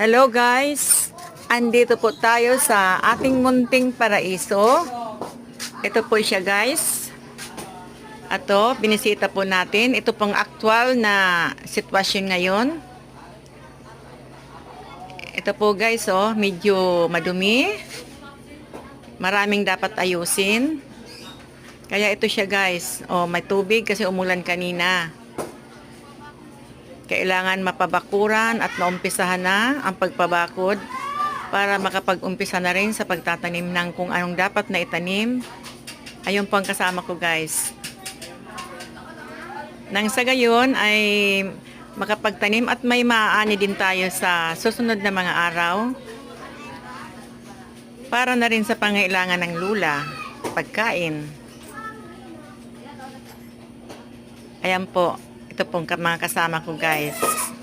Hello guys! Andito po tayo sa ating munting paraiso. Ito po siya guys. Ato, binisita po natin. Ito pong aktual na sitwasyon ngayon. Ito po guys, oh, medyo madumi. Maraming dapat ayusin. Kaya ito siya guys. Oh, may tubig kasi umulan kanina. Kailangan mapabakuran at maumpisahan na ang pagpabakod para makapag-umpisa na rin sa pagtatanim ng kung anong dapat na itanim. Ayun po ang kasama ko guys. Nang sa gayon ay makapagtanim at may maaani din tayo sa susunod na mga araw para na rin sa pangailangan ng lula, pagkain. Ayan po, ito pong mga kasama ko guys.